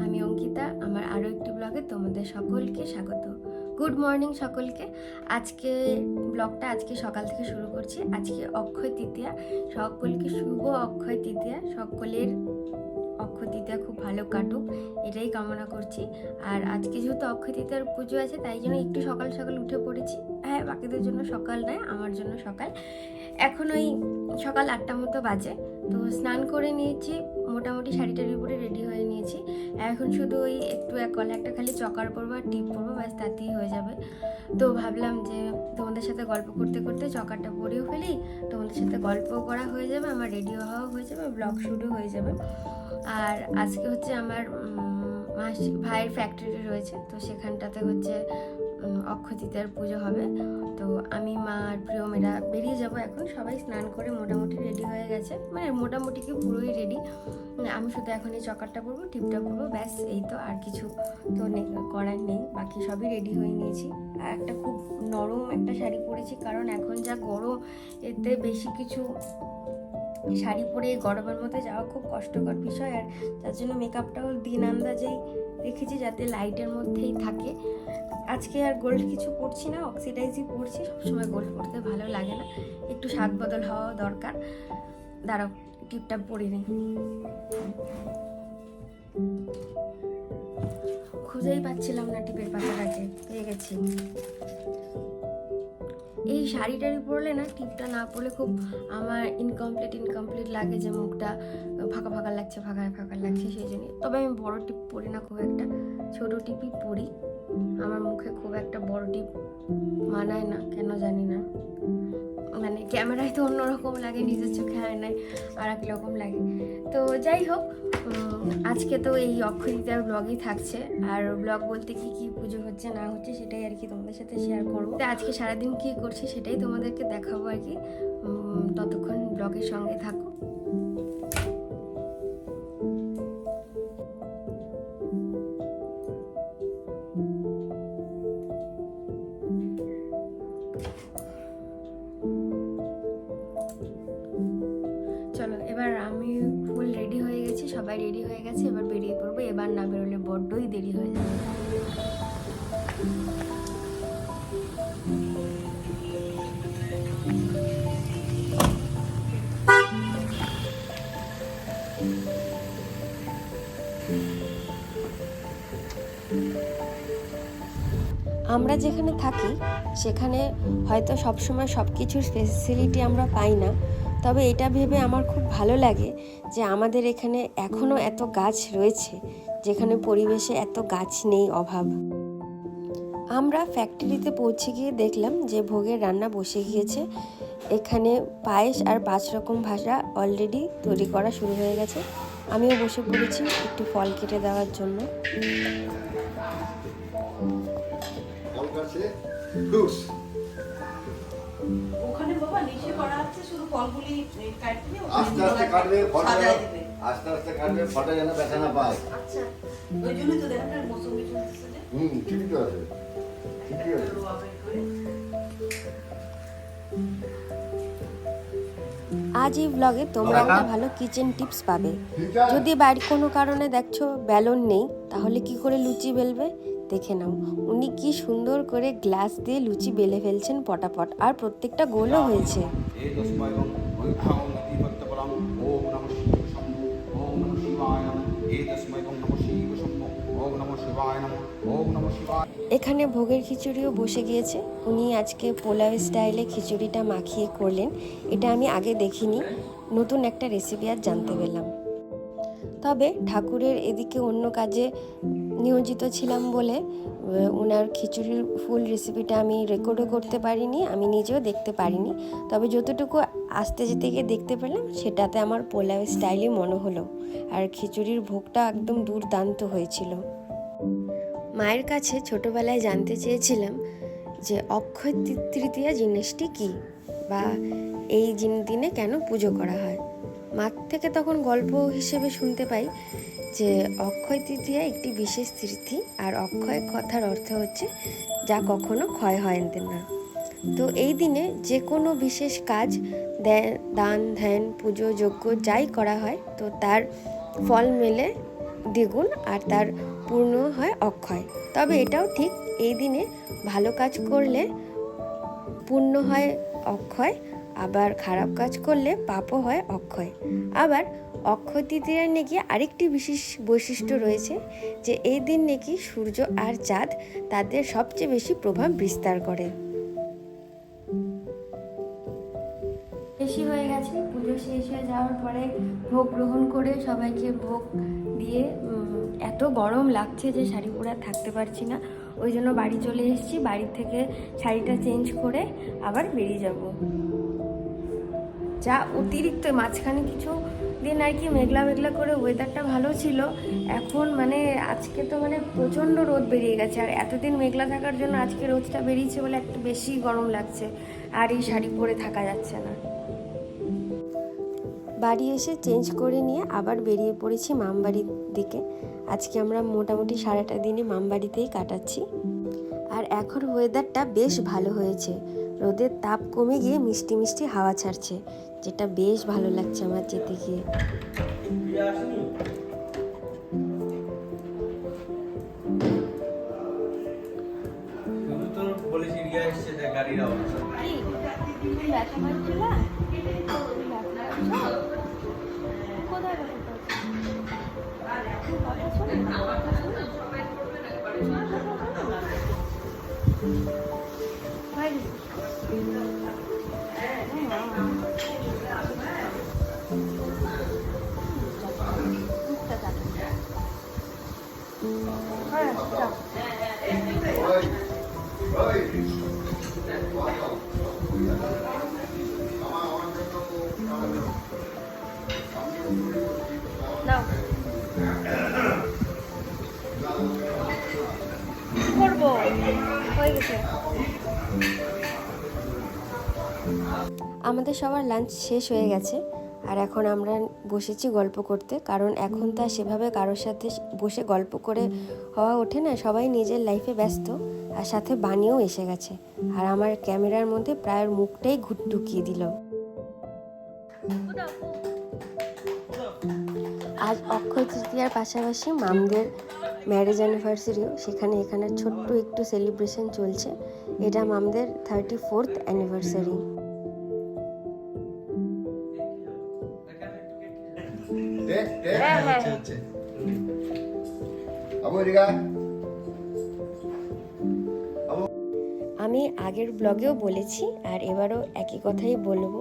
আমি অঙ্কিতা, আমার আরও একটি ব্লগে তোমাদের সকলকে স্বাগত। গুড মর্নিং সকলকে। আজকে ব্লগটা আজকে সকাল থেকে শুরু করছি। আজকে অক্ষয় তৃতীয়া। সকলকে শুভ অক্ষয় তৃতীয়া। সকলের অক্ষয় তৃতীয়া খুব ভালো কাটুক, এটাই কামনা করছি। আর আজকে যেহেতু অক্ষয় তৃতীয়ার পুজো আছে, তাই জন্য একটু সকাল সকাল উঠে পড়েছি। হ্যাঁ বাকিদের জন্য সকাল নয়, আমার জন্য সকাল। এখন ওই সকাল আটটা মতো বাজে। তো স্নান করে নিয়েছি মোটামুটি শাড়ি টাড়ির উপরে রেডি হয়ে নিয়েছি। এখন শুধু ওই একটু এক কলে একটা খালি চকার পরবো আর টিপ পরবো, ব্যাস তাতেই হয়ে যাবে। তো ভাবলাম যে তোমাদের সাথে গল্প করতে করতে চকারটা পরেও ফেলি, তোমাদের সাথে গল্প করা হয়ে যাবে, আমার রেডিও হওয়া হয়ে যাবে ব্লগ শুরু হয়ে যাবে। আর আজকে হচ্ছে আমার মাসি, ভাইয়ের ফ্যাক্টরি রয়েছে, তো সেখানটাতে হচ্ছে তৃতীয়ার পুজো হবে। তো আমি, মা আর প্রিয় মেয়েরা বেরিয়ে যাব এখন। সবাই স্নান করে মোটামুটি রেডি হয়ে গেছে। মানে মোটামুটি কি পুরোই রেডি আমি শুধু এখন এই চকারটা পরবো, টিপটা পরবো, ব্যাস, এই তো আর কিছু তো করার নেই। বাকি সবই রেডি হয়ে নিয়েছি। আর একটা খুব নরম একটা শাড়ি পরেছি, কারণ এখন যা গরম, এতে বেশি কিছু শাড়ি পরে গরমের মধ্যে যাওয়া খুব কষ্টকর বিষয়। আর তার জন্য মেকআপটাও দিন আন্দাজেই রেখেছি, যাতে লাইটের মধ্যেই থাকে। আজকে আর গোল্ড কিছু পরছি না, অক্সিডাইজই পরছি সবসময় গোল্ড পরতে ভালো লাগে না। একটু স্বাদ বদল হওয়া দরকার। দাঁড়াও, টিপটা পরে নিই। খুঁজেই পাচ্ছিলাম না টিপের পাতাটাকে, পেয়ে গেছি। এই শাড়ি টাড়ি পরলে না, টিপটা না পরলে খুব আমার ইনকমপ্লিট ইনকমপ্লিট লাগে যে মুখটা ফাঁকা ফাঁকা লাগছে ফাঁকা ফাঁকা লাগছে সেই জন্য। তবে আমি বড় টিপ পরি না খুব একটা, ছোট টিপই পরি। আমার মুখে খুব একটা বড় টিপ মানায় না, কেন জানি না। মানে ক্যামেরায় তো অন্যরকম লাগে, নিজের চোখে আয়নায় আর এক রকম লাগে। তো যাই হোক আজকে তো এই অক্ষয় তৃতীয়ার ব্লগই থাকছে। আর ব্লগ বলতে কি কি পুজো হচ্ছে, না হচ্ছে, সেটাই আর কি তোমাদের সাথে শেয়ার করব। আজকে সারাদিন কি করছি, সেটাই তোমাদেরকে দেখাবো আর কি। ততক্ষণ ব্লগের সঙ্গে থাকো। দেরি হয়ে যাবে আমরা যেখানে থাকি, সেখানে হয়তো সবসময় সব কিছুর ফেসিলিটি আমরা পাই না। তবে এটা ভেবে আমার খুব ভালো লাগে যে আমাদের এখানে এখনও এত গাছ রয়েছে, যেখানে পরিবেশে এত গাছ নেই অভাব। আমরা ফ্যাক্টরিতে পৌঁছে গিয়ে দেখলাম যে ভোগের রান্না বসে গিয়েছে। এখানে পায়েস আর পাঁচ রকম ভাষা অলরেডি তৈরি করা শুরু হয়ে গেছে। আমিও বসে পড়েছি একটু ফল কেটে দেওয়ার জন্য। বাবা নিচে করা আছে শুধু ফলগুলি এই কাটতে দিয়ে ওখানে আস্তে আস্তে কাটবে ফলটা আস্তে আস্তে কাটবে ফলটা যেন ব্যথা না পায়। আচ্ছা ওই জন্যই তো দেখা মৌসুমি চলতেছে হুম ঠিকই তো আছে ঠিকই আছে। রোয়া বের করে। আজ এই ব্লগে তোমরা একটা ভালো কিচেন টিপস পাবে। যদি বাড়ির কোনো কারণে দেখছ বেলন নেই তাহলে কি করে লুচি বেলবে? দেখে নাও। উনি কি সুন্দর করে গ্লাস দিয়ে লুচি বেলে ফেলছেন পটাপট। আর প্রত্যেকটা গোলও হয়েছে। এখানে ভোগের খিচুড়িও বসে গিয়েছে। উনি আজকে পোলাও স্টাইলে খিচুড়িটা মাখিয়ে করলেন। এটা আমি আগে দেখিনি। নতুন একটা রেসিপি আর জানতে পেলাম। তবে ঠাকুরের এদিকে অন্য কাজে নিয়োজিত ছিলাম বলে ওনার খিচুড়ির ফুল রেসিপিটা আমি রেকর্ডও করতে পারিনি, আমি নিজেও দেখতে পারিনি। তবে যতটুকু আসতে যেতে গিয়ে দেখতে পেলাম, সেটাতে আমার পোলাও স্টাইলই মনে হলো। আর খিচুড়ির ভোগটা একদম দুর্দান্ত হয়েছিল। মায়ের কাছে ছোটবেলায় জানতে চেয়েছিলাম যে অক্ষয় তৃতীয়া জিনিসটি কী? বা এই দিনে কেন পুজো করা হয়? মার থেকে তখন গল্প হিসেবে শুনতে পাই যে অক্ষয় তৃতীয়া একটি বিশেষ তিথি আর অক্ষয় কথার অর্থ হচ্ছে যা কখনো ক্ষয় হয় না। তো এই দিনে যে কোনো বিশেষ কাজ দান, ধ্যান, পুজো, যজ্ঞ যাই করা হয়, তো তার ফল মেলে দ্বিগুণ আর তার পূর্ণ হয় অক্ষয়। তবে এটাও ঠিক এই দিনে ভালো কাজ করলে পূর্ণ হয় অক্ষয় আবার খারাপ কাজ করলে পাপও হয় অক্ষয়। আবার অক্ষয় তৃতীয়ার নাকি আরেকটি বিশেষ বৈশিষ্ট্য রয়েছে যে এই দিন নাকি সূর্য আর চাঁদ তাদের সবচেয়ে বেশি প্রভাব বিস্তার করে। বেশি হয়ে গেছে, পুজো শেষ হয়ে যাওয়ার পরে ভোগ গ্রহণ করে সবাইকে ভোগ দিয়ে এত গরম লাগছে যে শাড়ি পরে থাকতে পারছি না। ওই জন্য বাড়ি চলে এসেছি। বাড়ি থেকে শাড়িটা চেঞ্জ করে আবার বেরিয়ে যাব। যা অতিরিক্ত, মাঝখানে কিছু দিন আর কি মেঘলা মেঘলা করে ওয়েদারটা ভালো ছিল। এখন মানে আজকে তো মানে প্রচণ্ড রোদ বেরিয়ে গেছে। আর এতদিন মেঘলা থাকার জন্য আজকে রোদটা বেরিয়েছে বলে একটু বেশি গরম লাগছে। আর এই শাড়ি পরে থাকা যাচ্ছে না। বাড়ি এসে চেঞ্জ করে নিয়ে আবার বেরিয়ে পড়েছি মামবাড়ির দিকে। আজকে আমরা মোটামুটি সারাটা দিনে মামবাড়িতেই কাটাচ্ছি। আর এখন ওয়েদারটা বেশ ভালো হয়েছে। রোদের তাপ কমে গিয়ে মিষ্টি মিষ্টি হাওয়া ছাড়ছে যেটা বেশ ভালো লাগছে আমার যেতে গিয়ে। গাড়ির আওয়াজ ওই করব? হয়ে গেছে। আমাদের সবার লাঞ্চ শেষ হয়ে গেছে আর এখন আমরা বসেছি গল্প করতে কারণ এখন তো সেভাবে কারোর সাথে বসে গল্প করে হওয়া ওঠে না সবাই নিজের লাইফে ব্যস্ত আর সাথে বানিয়েও এসে গেছে আর আমার ক্যামেরার মধ্যে প্রায় মুখটাই ঘুট ঢুকিয়ে দিল। আজ অক্ষয় তৃতীয়ার পাশাপাশি মামদের ম্যারেজ অ্যানিভার্সারিও। সেখানে এখানে ছোট্ট একটু সেলিব্রেশন চলছে। এটা মামদের থার্টি ফোর্থ অ্যানিভার্সারি। আমি আগের ব্লগেও বলেছি আর এবারও একই কথাই বলব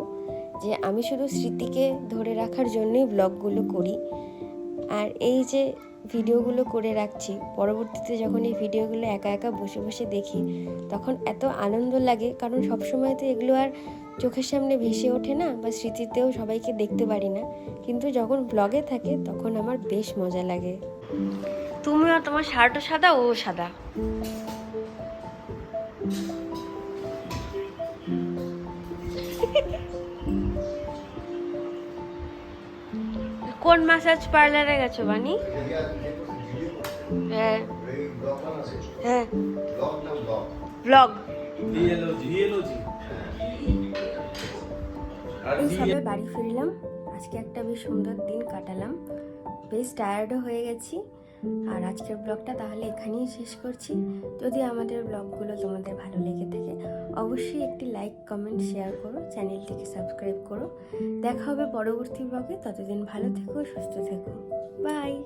যে আমি শুধু স্মৃতিকে ধরে রাখার জন্যই ব্লগগুলো করি। আর এই যে ভিডিওগুলো করে রাখছি। পরবর্তীতে যখন এই ভিডিওগুলো একা একা বসে বসে দেখি, তখন এত আনন্দ লাগে। কারণ সবসময় তো এগুলো আর চোখের সামনে ভেসে ওঠে না বা স্মৃতিতেও সবাইকে দেখতে পারি না। কিন্তু যখন ব্লগে থাকে, তখন আমার বেশ মজা লাগে। তুমিও তোমার শার্টও সাদা, ও সাদা। কোন মাসাজ পার্লারে গেছো, বানি। হ্যাঁ। হ্যাঁ। ব্লগ বাড়ি ফিরলাম। আজকে একটা বেশ সুন্দর দিন কাটালাম। বেশ টায়ার্ডও হয়ে গেছি। আর আজকের ব্লগটা তাহলে এখানেই শেষ করছি। যদি আমাদের ব্লগগুলো তোমাদের ভালো লেগে থাকে, অবশ্যই একটি লাইক, কমেন্ট, শেয়ার করো, চ্যানেলটিকে সাবস্ক্রাইব করো। দেখা হবে পরবর্তী ব্লগে। ততদিন ভালো থেকো, সুস্থ থেকো। বাই!